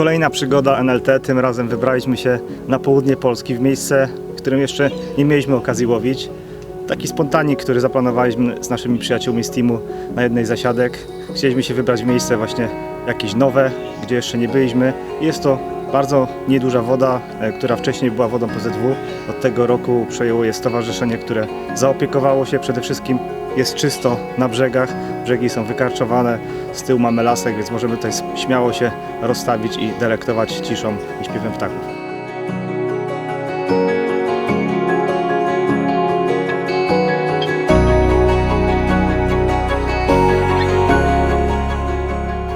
Kolejna przygoda NLT, tym razem wybraliśmy się na południe Polski, w miejsce, w którym jeszcze nie mieliśmy okazji łowić. Taki spontanik, który zaplanowaliśmy z naszymi przyjaciółmi z teamu na jednej zasiadek. Chcieliśmy się wybrać w miejsce właśnie jakieś nowe, gdzie jeszcze nie byliśmy. Jest to bardzo nieduża woda, e, która wcześniej była wodą PZW. Od tego roku przejęło je stowarzyszenie, które zaopiekowało się przede wszystkim. Jest czysto na brzegach, brzegi są wykarczowane, z tyłu mamy lasek, więc możemy tutaj śmiało się rozstawić i delektować ciszą i śpiewem ptaków.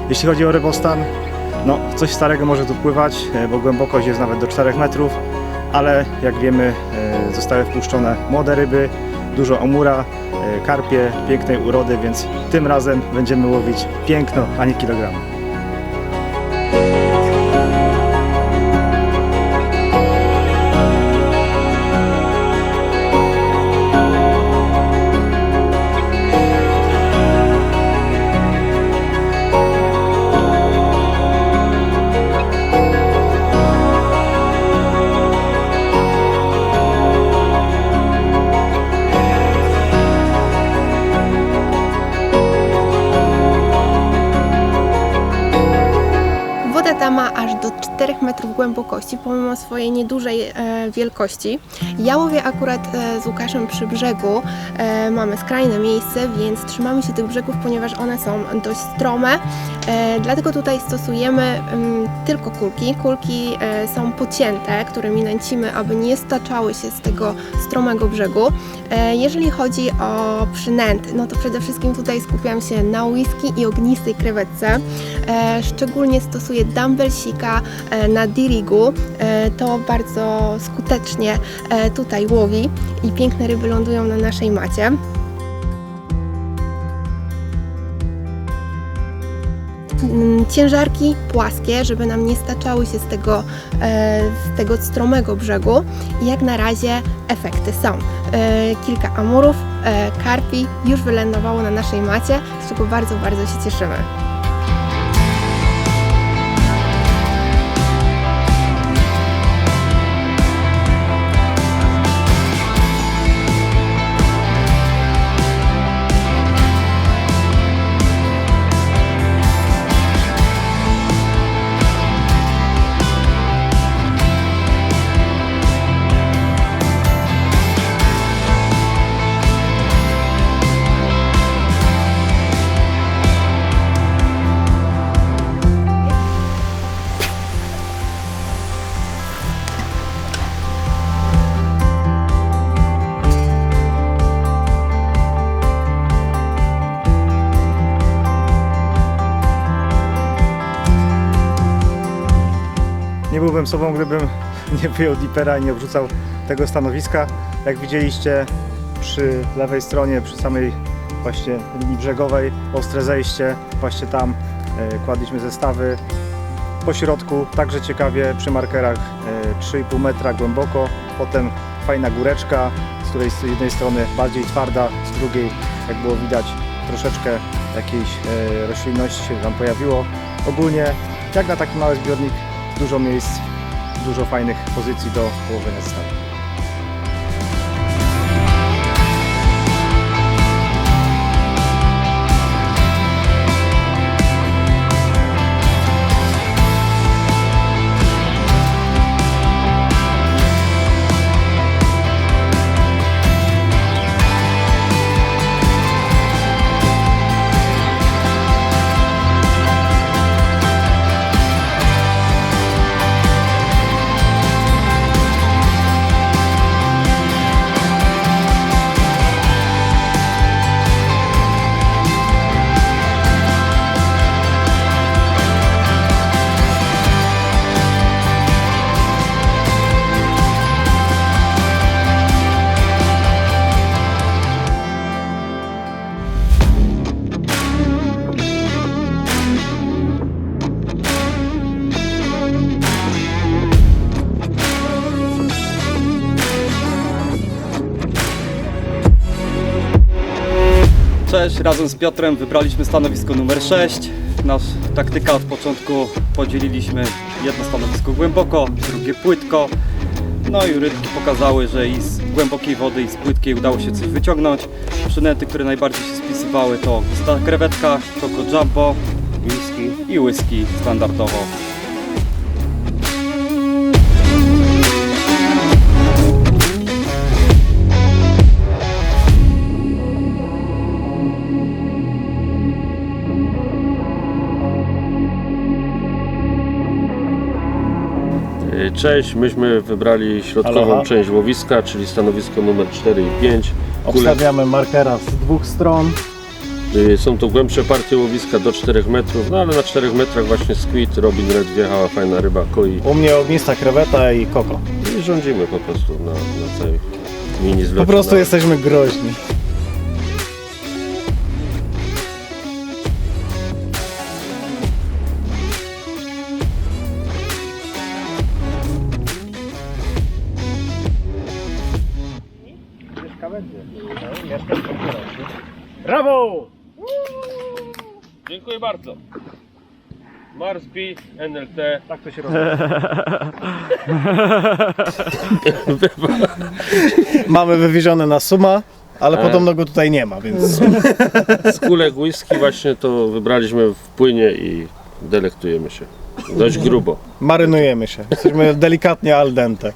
Jeśli chodzi o rybostan, no coś starego może tu pływać, e, bo głębokość jest nawet do 4 metrów, ale jak wiemy e, zostały wpuszczone młode ryby, dużo omura, e, karpie pięknej urody, więc tym razem będziemy łowić piękno, a nie kilogramy. Głębokości, pomimo swojej niedużej e, wielkości. Ja łowię akurat e, z Łukaszem przy brzegu. E, mamy skrajne miejsce, więc trzymamy się tych brzegów, ponieważ one są dość strome. Dlatego tutaj stosujemy mm, tylko kulki. Kulki są pocięte, którymi nęcimy, aby nie staczały się z tego stromego brzegu. Jeżeli chodzi o przynęty, no to przede wszystkim tutaj skupiam się na whisky i ognistej krewetce. Szczególnie stosuję dumbbellsika na dirigu. E, to bardzo skutecznie e, tutaj łowi i piękne ryby lądują na naszej macie. Mm, Ciężarki płaskie, żeby nam nie staczały się z tego, e, z tego stromego brzegu. I jak na razie efekty są. Kilka amurów, karpi już wylądowało na naszej macie, z czego bardzo, bardzo się cieszymy. Nie byłbym sobą, gdybym nie wyjął dipera i nie obrzucał tego stanowiska. Jak widzieliście przy lewej stronie, przy samej właśnie linii brzegowej, ostre zejście, właśnie tam e, kładliśmy zestawy. Po środku także ciekawie przy markerach e, 3,5 metra głęboko, potem fajna góreczka, z której z jednej strony bardziej twarda, z drugiej jak było widać troszeczkę jakiejś e, roślinności się tam pojawiło. Ogólnie jak na taki mały zbiornik dużo miejsc, dużo fajnych pozycji do położenia zestawu. Cześć, razem z Piotrem wybraliśmy stanowisko numer 6. nasz taktyka od początku podzieliliśmy jedno stanowisko głęboko, drugie płytko. No i rybki pokazały, że i z głębokiej wody i z płytkiej udało się coś wyciągnąć. Przynęty, które najbardziej się spisywały to gusta krewetka, koko jumbo Whisky. i whisky standardowo. Cześć, myśmy wybrali środkową Aloha. część łowiska, czyli stanowisko numer 4 i 5. Kule, Obstawiamy markera z dwóch stron. y, są to głębsze partie łowiska do 4 metrów, no ale na 4 metrach właśnie squid, robin red wjechała, fajna ryba, koi U mnie ognista kreweta i koko. i rządzimy po prostu na, na całej mini zlocie. Po prostu jesteśmy groźni. Brawo! Dziękuję bardzo. Mars B, NLT. Tak to się robi. Mamy wywiezione na suma, ale podobno go tutaj nie ma, więc Z kulek whisky właśnie to wybraliśmy w płynie i delektujemy się. Dość grubo. marynujemy się. Jesteśmy delikatnie al dente.